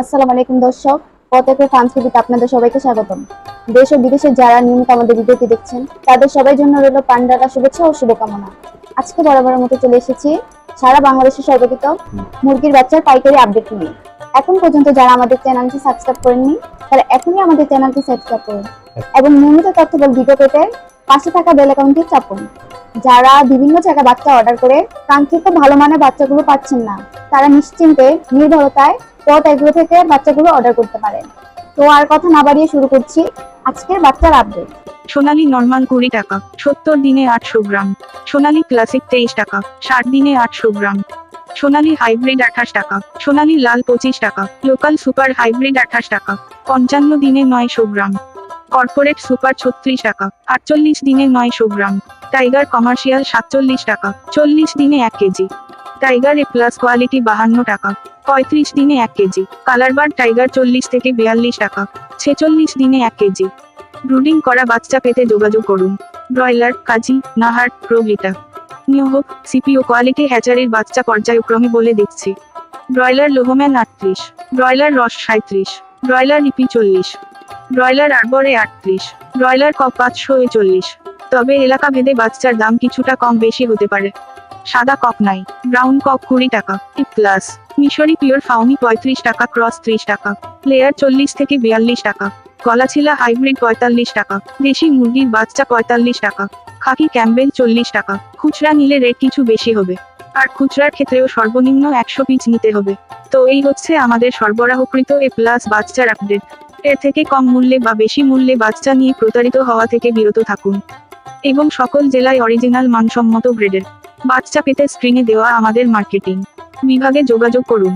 আসসালামু আলাইকুম দর্শক সংস্কৃতিতে আপনাদের সবাইকে স্বাগতম। দেশ ও বিদেশে যারা নিয়মিত আমাদের ভিডিওটি দেখছেন তাদের সবাই জন্য রইল পান্ডারা শুভেচ্ছা ও শুভকামনা। আজকে বরাবরের মতো চলে এসেছি সারা মুরগির বাচ্চার পাইকারি আপডেট নিয়ে। এখন পর্যন্ত যারা আমাদের চ্যানেলটি সাবস্ক্রাইব করেননি তারা এখনই আমাদের চ্যানেলটি সাবস্ক্রাইব করুন এবং নিয়মিত তথ্যবল ভিডিও পেতে পাশে থাকা বেল অ্যাকাউন্টটি চাপুন। যারা বিভিন্ন জায়গায় বাচ্চা অর্ডার করে কাঙ্ক্ষিত ভালো মানের বাচ্চাগুলো পাচ্ছেন না। তারা নিশ্চিন্তে, নির্ভরতায় পথ এগুলো থেকে বাচ্চাগুলো অর্ডার করতে পারেন। তো আর কথা না বাড়িয়ে শুরু করছি আজকের বাচ্চার আপডেট সোনালী নর্মাল কুড়ি টাকা, সত্তর দিনে আটশো গ্রাম। সোনালি ক্লাসিক তেইশ টাকা, ষাট দিনে আটশো গ্রাম। সোনালী হাইব্রিড আঠাশ টাকা, সোনালী লাল পঁচিশ টাকা, লোকাল সুপার হাইব্রিড আঠাশ টাকা, পঞ্চান্ন দিনে নয়শো গ্রাম। কর্পোরেট সুপার ছত্রিশ টাকা, আটচল্লিশ দিনে নয়শো গ্রাম। টাইগার কমার্শিয়াল সাতচল্লিশ টাকা, চল্লিশ দিনে এক KG. Tiger A plus quality বাহান্ন টাকা, পঁয়ত্রিশ দিনে এক কেজি। কালারবার টাইগার চল্লিশ থেকে বিয়াল্লিশ টাকা, ছেচল্লিশ দিনে এক কেজি। ব্রুডিং করা বাচ্চা পেতে যোগাযোগ করুন। ব্রয়লার, কাজী, নাহার প্রভৃতা নিয়োগ, সিপিও কোয়ালিটি হ্যাচারির বাচ্চা পর্যায়ক্রমে বলে দিচ্ছি। ব্রয়লার লোহম্যান আটত্রিশ, ব্রয়লার রস সাঁত্রিশ ব্রয়লার ইপি চল্লিশ। ব্রয়লার আরবরে আটত্রিশ, ব্রয়লার কক পাঁচশো চল্লিশ তবে এলাকা ভেদে বাচ্চার দাম কিছুটা কম বেশি হতে পারে। সাদা কক নাই, ব্রাউন কক কুড়ি টাকা প্লাস মিশরি পিওর ফাউমি পঁয়ত্রিশ টাকা, ক্রস ত্রিশ টাকা, লেয়ার চল্লিশ থেকে বিয়াল্লিশ টাকা, গলাছিলা হাইব্রিড পঁয়তাল্লিশ টাকা, দেশি মুরগির বাচ্চা পঁয়তাল্লিশ টাকা, খাকি ক্যাম্বেল চল্লিশ টাকা, খুচরা নিলে রেট কিছু বেশি হবে। আর খুচরার ক্ষেত্রেও সর্বনিম্ন একশো পিস নিতে হবে। তো এই হচ্ছে আমাদের সরবরাহকৃত এ প্লাস বাচ্চার আপডেট। এর থেকে কম মূল্যে বা বেশি মূল্যে বাচ্চা নিয়ে প্রতারিত হওয়া থেকে বিরত থাকুন। এবং সকল জেলায় অরিজিনাল মানসম্মত গ্রেডের বাচ্চা পেতে স্ক্রিনে দেওয়া আমাদের মার্কেটিং বিভাগে যোগাযোগ করুন।